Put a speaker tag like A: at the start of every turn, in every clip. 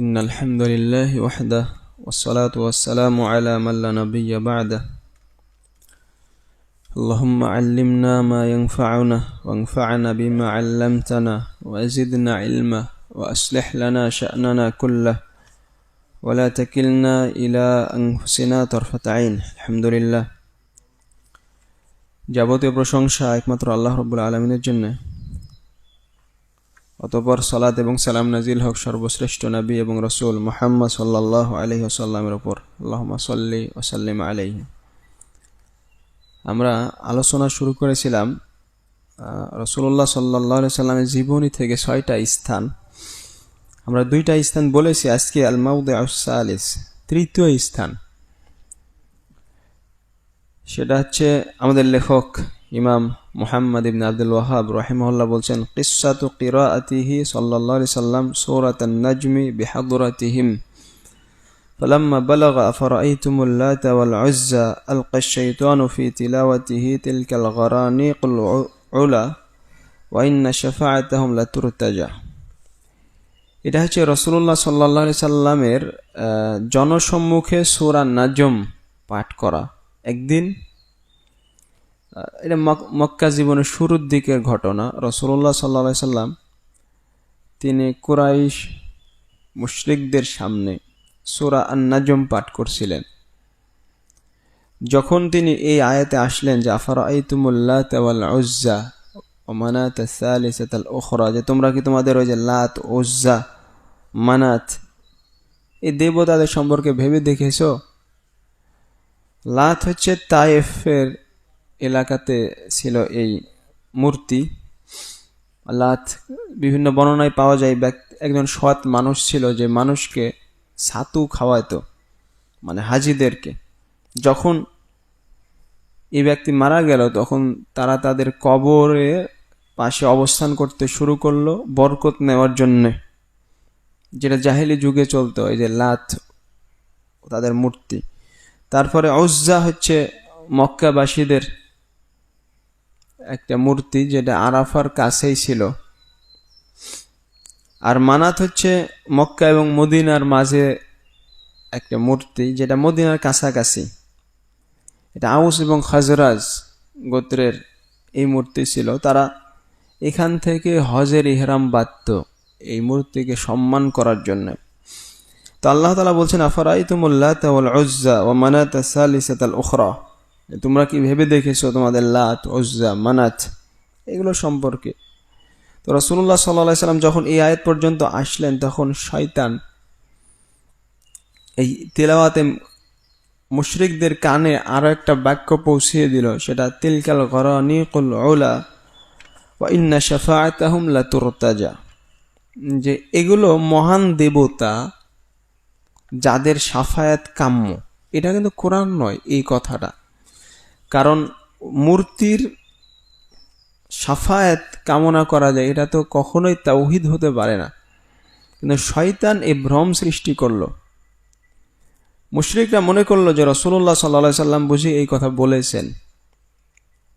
A: إن الحمد لله وحده والصلاة والسلام على من لا نبي بعده اللهم علمنا ما ينفعنا وانفعنا بما علمتنا وزدنا علما وأصلح لنا شأننا كله ولا تكلنا إلى أنفسنا طرفة عين الحمد لله যাবতীয় প্রশংসা একমাত্র আল্লাহ রব্বুল আলমিনের জন্য অতপর সালাত এবং সালাম নাজিল হক সর্বশ্রেষ্ঠ নবী এবং রসুল মোহাম্মদ সাল্লাহ আলহি আসাল্লামের ওপর আল্লাহমা সাল্লি ওসাল্লিম আলহি আমরা আলোচনা শুরু করেছিলাম রসুল্লাহ সাল্লাহ সাল্লামের জীবনী থেকে ছয়টা স্থান। আমরা দুইটা স্থান বলেছি, আজকে আলমাউদে আসালিস তৃতীয় স্থান। সেটা হচ্ছে আমাদের লেখক ইমাম মুহাম্মদ ইবনে আব্দুল ওয়াহাব রহিমহল্লা বলছেন কিসাতু কিরাআতিহি সাল্লাল্লাহু আলাইহি সাল্লাম সূরাত আন-নাজমি বিহাদরাতিহিম فلما بلغ أفرأيتم اللات والعزى ألقى الشيطان في تلاوته تلك الغرانيق العلا وإن شفاعتهم لترتجى এটা হচ্ছে রসুল্লাহ সাল্লাহ সাল্লামের জনসম্মুখে সুরা নাজম পাঠ করা একদিন এটা মক্কা জীবনের শুরুর দিকের ঘটনা। রসুল্লাহ সাল্লা সাল্লাম তিনি কুরাইশ মুশরিকদের সামনে সুরা আন্নাজম পাঠ করছিলেন। যখন তিনি এই আয়াতে আসলেন যে আফার আইতুমুল্লাহ তাওয়াল উজ্জা মানাত সালিসাতাল ওখরা যে, তোমরা কি তোমাদের ওই যে লাত ওজ্জা মানাত এই দেবতাদের সম্পর্কে ভেবে দেখেছ? লাত হচ্ছে তায়েফের এলাকাতে ছিল এই মূর্তি। লাত বিভিন্ন বর্ণনায় পাওয়া যায় একজন সৎ মানুষ ছিল যে মানুষকে ছাতু খাওয়াইতো মানে হাজিদেরকে। যখন এই ব্যক্তি মারা গেল, তখন তারা তাদের কবরে পাশে অবস্থান করতে শুরু করল বরকত নেওয়ার জন্যে। যেটা জাহেলি যুগে চলতো, এই যে লাত, তাদের মূর্তি। তারপরে অজ্জা হচ্ছে মক্কাবাসীদের একটা মূর্তি যেটা আরাফার কাছেই ছিল। আর মানাত হচ্ছে মক্কা এবং মদিনার মাঝে একটা মূর্তি যেটা মদিনার কাছাকাছি। এটা আউস এবং খাজরাজ গোত্রের এই মূর্তি ছিল। তারা এখান থেকে হজের ইহরাম বাধ্য এই মূর্তিকে সম্মান করার জন্য। তো আল্লাহ তালা বলছেন আফারাই তুমুল্লাহ তাওয়াল উজ্জা ও মানাত সালিসাত উখরা? তোমরা কি ভেবে দেখেছ তোমাদের লাত ওজ্জা মানাত, এগুলো সম্পর্কে? তো রসুল্লাহ সাল্লা সাল্লাম যখন এই আয়াত পর্যন্ত আসলেন, তখন শয়তান এই তেলাওয়াতে মুশরিকদের কানে আরও একটা বাক্য পৌঁছিয়ে দিল, সেটা, তিলকাল গরানিকুল ওলা ওয়া ইন্না শাফাআতাহুম লাতুরতাজা। যে এগুলো মহান দেবতা যাদের সাফায়াত কাম্য। এটা কিন্তু কোরআন নয় এই কথাটা। কারণ মূর্তির সাফায়াত কামনা করা যায়, এটা তো কখনোই তাওহিদ হতে পারে না। কিন্তু শয়তান এ ভ্রম সৃষ্টি করল। মুশ্রিকরা মনে করল যে রসুল্লাহ সাল্লা সাল্লাম বুঝি এই কথা বলেছেন।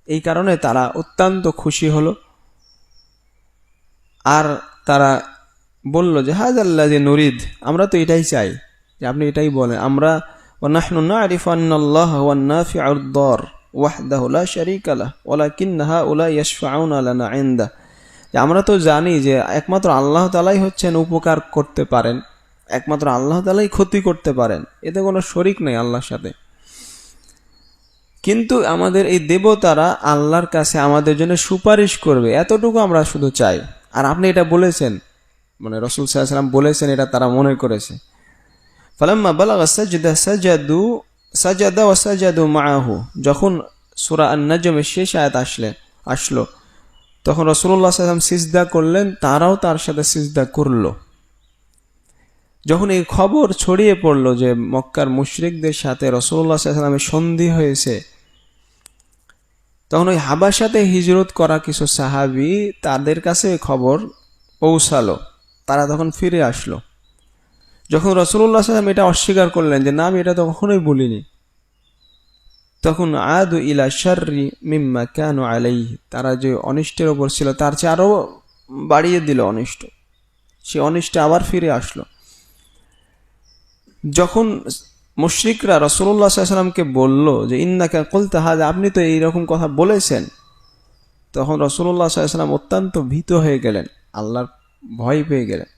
A: এই কারণে তারা অত্যন্ত খুশি হলো। আর তারা বলল যে হাজাল্লা যে নুরিদ, আমরা তো এটাই চাই যে আপনি এটাই বলেন। আমরা ওয়ানাহনুল্লাহ ওয়ান্নাফি আউদ্দর ওয়াহদাহ লা শারিক আলাহ ওলা কিন্নাহা ওলা ইয়াশফাউন আলানা আইন্দা আমরা তো জানি যে একমাত্র আল্লাহ তালাই হচ্ছেন উপকার করতে পারেন, একমাত্র আল্লাহ তালাই ক্ষতি করতে পারেন, এতে কোনো শরিক নেই আল্লাহর সাথে। কিন্তু আমাদের এই দেবতারা আল্লাহর কাছে আমাদের জন্য সুপারিশ করবে, এতটুকু আমরা শুধু চাই। আর আপনি এটা বলেছেন মানে রসুল সাল্লাম বলেছেন, এটা তারা মনে করেছে। ফালাম্মা বালাগা সাজদা সাজাদু সাজাদা ও সাজাদু মাহু যখন সূরা আন-নাজমের শেষ আয়াত আসলে, আসলো, তখন রসুল্লাহ সাল্লাম সিজদা করলেন, তারাও তার সাথে সিজদা করল। যখন এই খবর ছড়িয়ে পড়ল যে মক্কার মুশরিকদের সাথে রসুল্লাহ সাল্লামের সন্ধি হয়েছে, তখন ওই হাবাসাতে হিজরত করা কিছু সাহাবি তাদের কাছে খবর পৌঁছালো। তারা তখন ফিরে আসলো। যখন রসুল্লাহ সাল্লাম এটা অস্বীকার করলেন যে না, আমি এটা তো কখনোই বলিনি তখন আদু ইলা শার্রি মিম্মা কেন আলাই তারা যে অনিষ্টের ওপর ছিল, তার চেয়ে আরও বাড়িয়ে দিল অনিষ্ট। সে অনিষ্টে আবার ফিরে আসলো। যখন মুশরিকরা রসুল্লাহ সাল্লামকে বলল যে, ইন্নাকা কলতে হাজ আপনি তো এইরকম কথা বলেছেন। তখন রসুল্লাহ সাল্লাম অত্যন্ত ভীত হয়ে গেলেন, আল্লাহর ভয় পেয়ে গেলেন।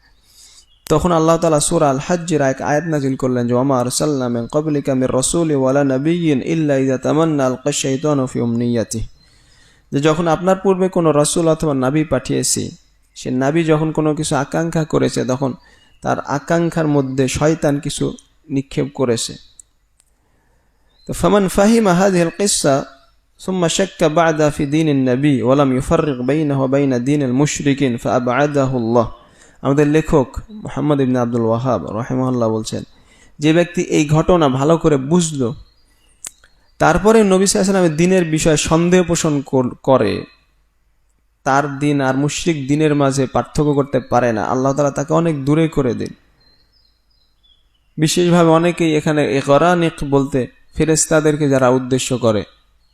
A: তখন আল্লাহ তালা সুরা আল হাজ্জির এক আয়াত নাজিল করলেন যে ওমার সাল্লাম কবলিকামির রসুল ওয়ালা নবীন ইল্লা তামান্না আল যে, যখন আপনার পূর্বে কোনো রসুল অথবা নাবি পাঠিয়েছি, সে নাবি যখন কোনো কিছু আকাঙ্ক্ষা করেছে, তখন তার আকাঙ্ক্ষার মধ্যে শয়তান কিছু নিক্ষেপ করেছে। তো, ফমান ফাহিম আহাদিল কিসা সুম্মা শেখা বাদা ফি দিন নবী ওলাম ইউফর বাইনা বাইনা দিন মুশরিকিন ফা বাদাহুল্লাহ আমাদের লেখক মোহাম্মদ ইবনে আব্দুল ওয়াহাব রহেমহল্লা বলছেন, যে ব্যক্তি এই ঘটনা ভালো করে বুঝলো, তারপরে নবী সাল্লামের দিনের বিষয়ে সন্দেহ পোষণ করে তার দিন আর মুশরিক দিনের মাঝে পার্থক্য করতে পারে না। আল্লাহ তালা তাকে অনেক দূরে করে দিন। বিশেষভাবে অনেকেই এখানে এ একরানিক বলতে ফেরেস্তাদেরকে যারা উদ্দেশ্য করে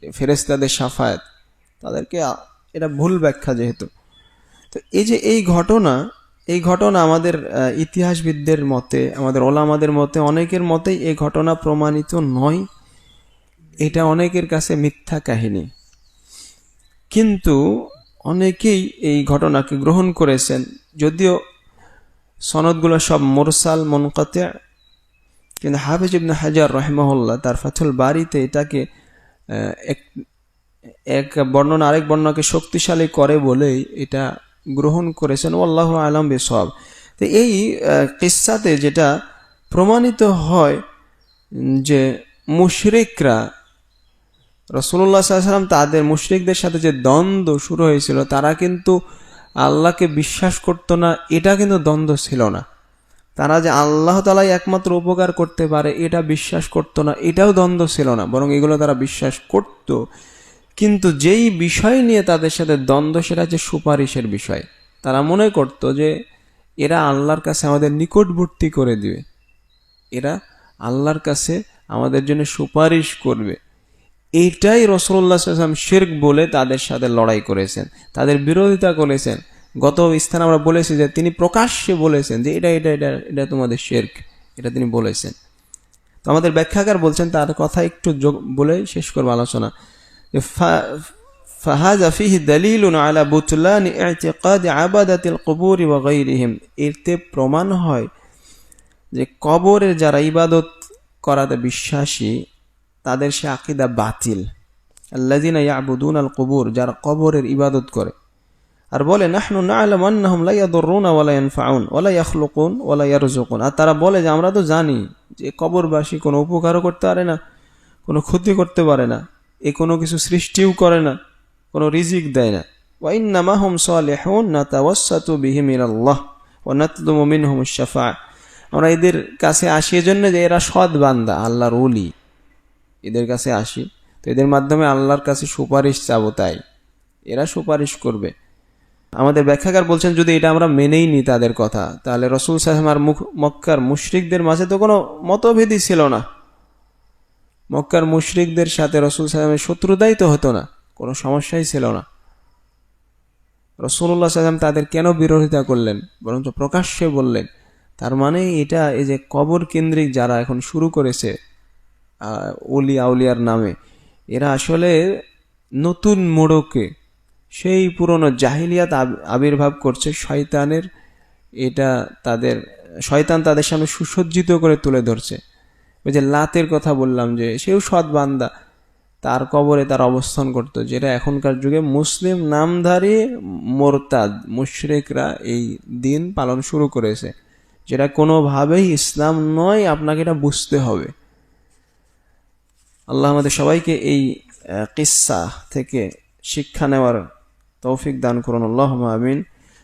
A: ফেরেস্তাদের সাফায়াত, তাদেরকে এটা ভুল ব্যাখ্যা যেহেতু। তো এই যে এই ঘটনা এই ঘটনা আমাদের ইতিহাসবিদদের মতে, আমাদের ওলামাদের মতে, অনেকের মতেই এই ঘটনা প্রমাণিত নয়। এটা অনেকের কাছে মিথ্যা কাহিনী। কিন্তু অনেকেই এই ঘটনাকে গ্রহণ করেছেন। যদিও সনদগুলো সব মোরসাল, মনকাতে। কিন্তু হাফিজ ইবনে হাজার রহমহল্লা তার ফাথুল বাড়িতে এটাকে এক এক বর্ণনা, আরেক বর্ণনাকে শক্তিশালী করে বলেই এটা গ্রহণ করেছেন আল্লাহ আলম বেসব তো এই কিসাতে যেটা প্রমাণিত হয় যে মুশরিকরা রসুল্লাহ সাল্লাম তাদের মুশরিকদের সাথে যে দ্বন্দ্ব শুরু হয়েছিল, তারা কিন্তু আল্লাহকে বিশ্বাস করতো না, এটা কিন্তু দ্বন্দ্ব ছিল না। তারা যে আল্লাহ তালাই একমাত্র উপকার করতে পারে, এটা বিশ্বাস করতো না, এটাও দ্বন্দ্ব ছিল না, বরং এগুলো তারা বিশ্বাস করত। কিন্তু যেই বিষয় নিয়ে তাদের সাথে দ্বন্দ্ব, সেটা হচ্ছে সুপারিশের বিষয়। তারা মনে করত যে এরা আল্লাহর কাছে আমাদের নিকটবর্তী করে দিবে। এরা আল্লাহর কাছে আমাদের জন্য সুপারিশ করবে। এইটাই রসল্লা সাল্লাম শেরক বলে তাদের সাথে লড়াই করেছেন, তাদের বিরোধিতা করেছেন। গত স্থানে আমরা বলেছি যে তিনি প্রকাশ্যে বলেছেন যে এটা এটা এটা এটা তোমাদের শেরক, এটা তিনি বলেছেন। তো আমাদের ব্যাখ্যাকার বলছেন, তার কথা একটু বলে শেষ করব আলোচনা। ফাহাজা ফিহি দলিলুন আলা বুতলান ইতিকাদ আবাদাতিল কবুর ওয়াগাইরিহিম এতে প্রমাণ হয় যে কবরের যারা ইবাদত করাতে বিশ্বাসী, তাদের সে আকিদা বাতিল। আল্লাদিনা ইয়াবুদুন আল কবুর যারা কবরের ইবাদত করে। আর বলে, নাহনু না আলম আন্নাহম লাইয়াদুরুন ওয়ালা ইয়ানফাউন ওয়ালা ইয়াখলুকুন ওয়ালা ইয়ারজুকুন আর তারা বলে যে, আমরা তো জানি যে কবরবাসী কোনো উপকারও করতে পারে না, কোনো ক্ষতি করতে পারে না। এ কোনো কিছু সৃষ্টিও করে না, কোনো রিজিক দেয় না। ওয়াইন্নামা হুম সালেহুন না তাওয়াসাতু বিহিম আল্লাহ ও নাতলুমু মিনহুম শাফা। আমরা এদের কাছে আসি এজন্য যে এরা সৎ বান্দা, আল্লাহর ওলি। এদের কাছে আসি, তো এদের মাধ্যমে আল্লাহর কাছে সুপারিশ চাবো তাই। এরা সুপারিশ করবে। আমাদের ব্যাখ্যাকার বলছেন, যদি এটা আমরা মেনেই নিই তাদের কথা, তাহলে রসুল সাহেমার মুখ মক্কার মুশরিকদের মাঝে তো কোনো মতভেদই ছিল না। মক্কার মুশরিকদের সাথে রসুল সাহেমের শত্রুতাই তো হতো না। কোনো সমস্যাই ছিল না। রসুল্লাহ সাল্লাম তাদের কেন বিরোধিতা করলেন? বরঞ্চ প্রকাশ্যে বললেন। তার মানে এটা এই যে কবর কেন্দ্রিক যারা এখন শুরু করেছে অলি আউলিয়ার নামে, এরা আসলে নতুন মোড়কে, সেই পুরনো জাহিলিয়াত আবির্ভাব করছে, শয়তানের এটা তাদের, শয়তান তাদের সামনে সুসজ্জিত করে তুলে ধরছে। ওই যে লাতের কথা বললাম যে, সেও সৎ বান্দা। তার কবরে তার অবস্থান করতো, যেটা এখনকার যুগে মুসলিম নামধারী মোরতাদ, মুশরেকরা এই দিন পালন শুরু করেছে। যেটা কোনোভাবেই ইসলাম নয়, আপনাকে এটা বুঝতে হবে। আল্লাহ আমাদের সবাইকে এই কিসা থেকে শিক্ষা নেওয়ার তৌফিক দান করুন। আল্লাহ আমিন।